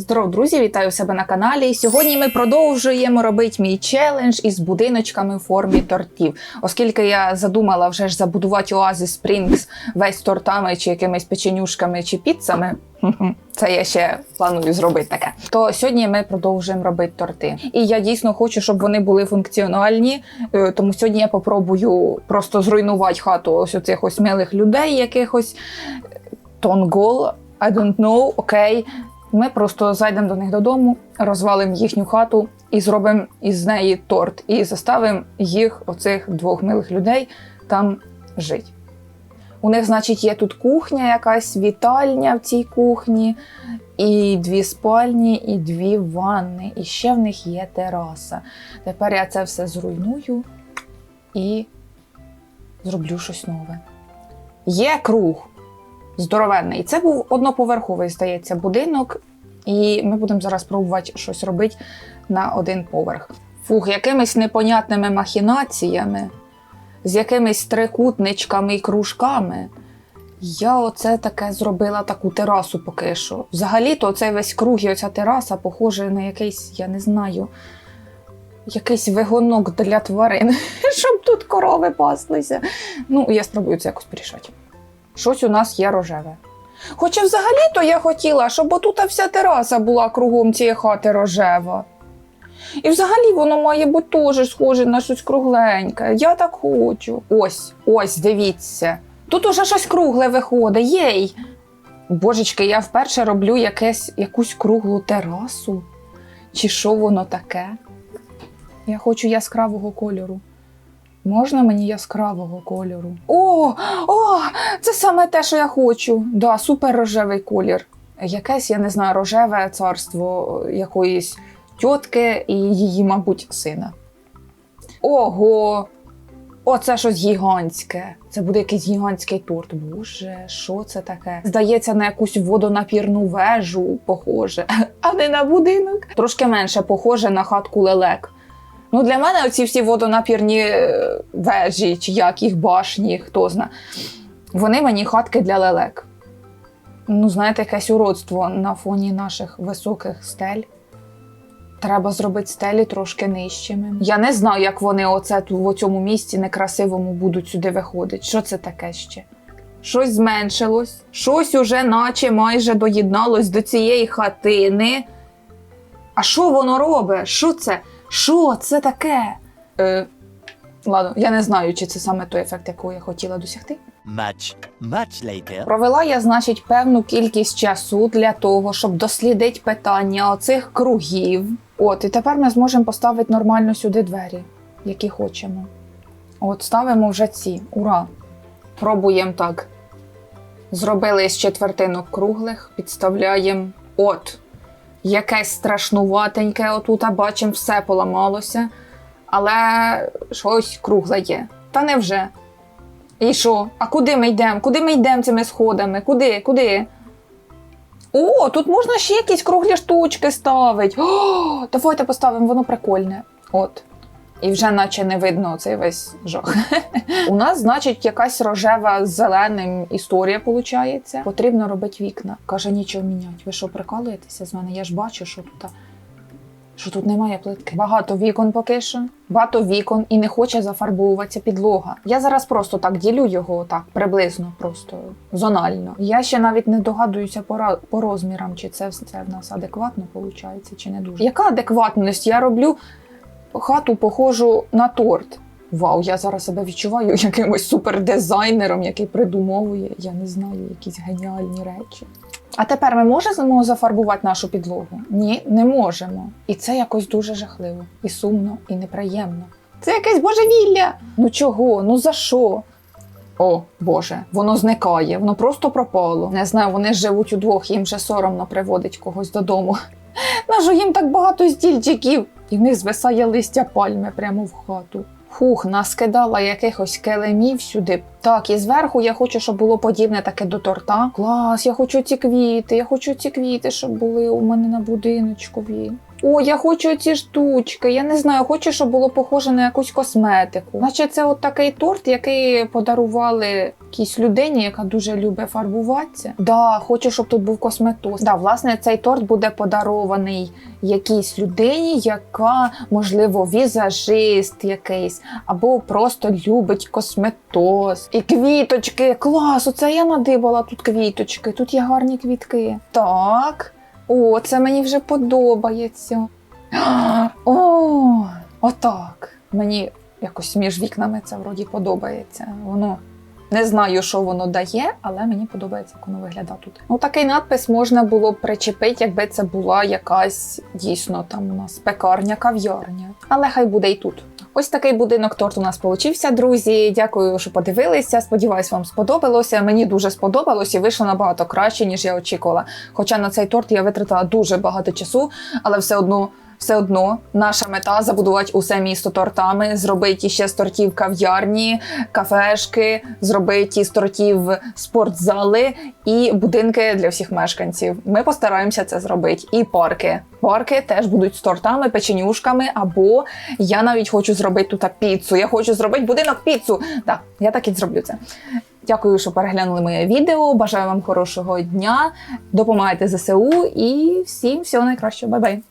Здоров, друзі! Вітаю себе на каналі. Сьогодні ми продовжуємо робити мій челендж із будиночками в формі тортів. Оскільки я задумала вже ж забудувати оази Спрінгс весь тортами чи якимись печенюшками чи піцами. Це я ще планую зробити таке. То сьогодні ми продовжуємо робити торти. І я дійсно хочу, щоб вони були функціональні. Е, Тому сьогодні я попробую просто зруйнувати хату ось оцих ось милих людей, якихось тонгол, I don't know, окей. Ми просто зайдемо до них додому, розвалимо їхню хату і зробимо із неї торт. І заставимо їх, оцих двох милих людей, там жити. У них, значить, є тут кухня, якась вітальня в цій кухні, і дві спальні, і дві ванни. І ще в них є тераса. Тепер я це все зруйную і зроблю щось нове. Є круг здоровенний. Це був одноповерховий, здається, будинок, і ми будемо зараз пробувати щось робити на один поверх. Фух, якимись непонятними махінаціями, з якимись трикутничками і кружками. Я оце таке зробила таку терасу поки що. Взагалі-то цей весь круг і оця тераса похоже на якийсь, я не знаю, якийсь вигонок для тварин, щоб тут корови паслися. Ну, я спробую це якось порішати щось у нас є рожеве. Хоча взагалі-то я хотіла, щоб отута вся тераса була кругом цієї хати рожева. І взагалі воно має бути теж схоже на щось кругленьке. Я так хочу. Ось, ось, дивіться. Тут уже щось кругле виходить. Єй. Божечки, я вперше роблю якесь, якусь круглу терасу. Чи що воно таке? Я хочу яскравого кольору. Можна мені яскравого кольору? О, о, це саме те, що я хочу. Да, супер рожевий колір. Якесь, я не знаю, рожеве царство якоїсь тітки і її, мабуть, сина. Ого! Оце щось гігантське. Це буде якийсь гігантський торт. Боже, що це таке? Здається, на якусь водонапірну вежу похоже, а не на будинок. Трошки менше похоже на хатку лелек. Ну, для мене оці всі водонапірні е, вежі, чи як їх башні, хто зна, вони мені хатки для лелек. Ну, знаєте, якесь уродство на фоні наших високих стель. Треба зробити стелі трошки нижчими. Я не знаю, як вони оце в цьому місці некрасивому будуть сюди виходити. Що це таке ще? Щось зменшилось, щось уже наче майже доєдналось до цієї хатини. А що воно робить? Що це? Що це таке? Е, ладно, я не знаю, чи це саме той ефект, якого я хотіла досягти. Much, much later. Провела я, значить, певну кількість часу для того, щоб дослідити питання оцих кругів. От, і тепер ми зможемо поставити нормально сюди двері, які хочемо. От, ставимо вже ці. Ура! Пробуємо так. Зробили з четвертинок круглих, підставляємо. От. Якесь страшнуватеньке, отут, а бачимо, все поламалося. Але щось кругле є. Та невже? І що? А куди ми йдемо? Куди ми йдемо цими сходами? Куди? Куди? О, тут можна ще якісь круглі штучки ставити. О, давайте поставимо, воно прикольне. От. І вже наче не видно цей весь жах. У нас, значить, якась рожева з зеленим історія виходить. Потрібно робити вікна. Каже, нічого міняти. Ви що, прикалуєтеся з мене? Я ж бачу, що тут. Що тут немає плитки. Багато вікон поки що, багато вікон і не хоче зафарбовуватися підлога. Я зараз просто так ділю його так приблизно, просто зонально. Я ще навіть не догадуюся по, по розмірам, чи це все в нас адекватно виходить, чи не дуже. Яка адекватність? Я роблю хату похожу на торт. Вау, я зараз себе відчуваю якимось супердизайнером, який придумовує, я не знаю, якісь геніальні речі. А тепер ми можемо зафарбувати нашу підлогу? Ні, не можемо. І це якось дуже жахливо, і сумно, і неприємно. Це якесь божевілля. Ну чого? Ну за що? О, Боже, воно зникає, воно просто пропало. Не знаю, вони живуть удвох, їм вже соромно приводить когось додому. Нажу їм так багато стільчиків, і в них звисає листя пальми прямо в хату. Хух, наскидала якихось килимів сюди. Так, і зверху я хочу, щоб було подібне таке до торта. Клас, я хочу ці квіти, я хочу ці квіти, щоб були у мене на будиночкові. О, я хочу ці штучки. Я не знаю, хочу, щоб було похоже на якусь косметику. Наче це от такий торт, який подарували якійсь людині, яка дуже любить фарбуватися. Да, хочу, щоб тут був косметоз. Да, власне, цей торт буде подарований якійсь людині, яка, можливо, візажист якийсь, або просто любить косметоз. І квіточки. Клас! Оце я надибала тут квіточки. Тут є гарні квітки. Так. О, це мені вже подобається. О, отак. Мені якось між вікнами це вроді подобається. Воно не знаю, що воно дає, але мені подобається, як воно виглядає тут. Ну, такий надпис можна було б причепити, якби це була якась дійсно там у нас пекарня, кав'ярня. Але хай буде і тут. Ось такий будинок торт у нас получився, друзі. Дякую, що подивилися. Сподіваюсь, вам сподобалося. Мені дуже сподобалось і вийшло набагато краще, ніж я очікувала. Хоча на цей торт я витратила дуже багато часу, але все одно. Все одно наша мета забудувати усе місто тортами, зробити ще з тортів кав'ярні, кафешки, зробити з тортів спортзали і будинки для всіх мешканців. Ми постараємося це зробити. І парки. Парки теж будуть з тортами, печенюшками, або я навіть хочу зробити тут піцу. Я хочу зробити будинок піцу. Так, я так і зроблю це. Дякую, що переглянули моє відео. Бажаю вам хорошого дня. Допомагайте ЗСУ і всім всього найкращого. Бай-бай!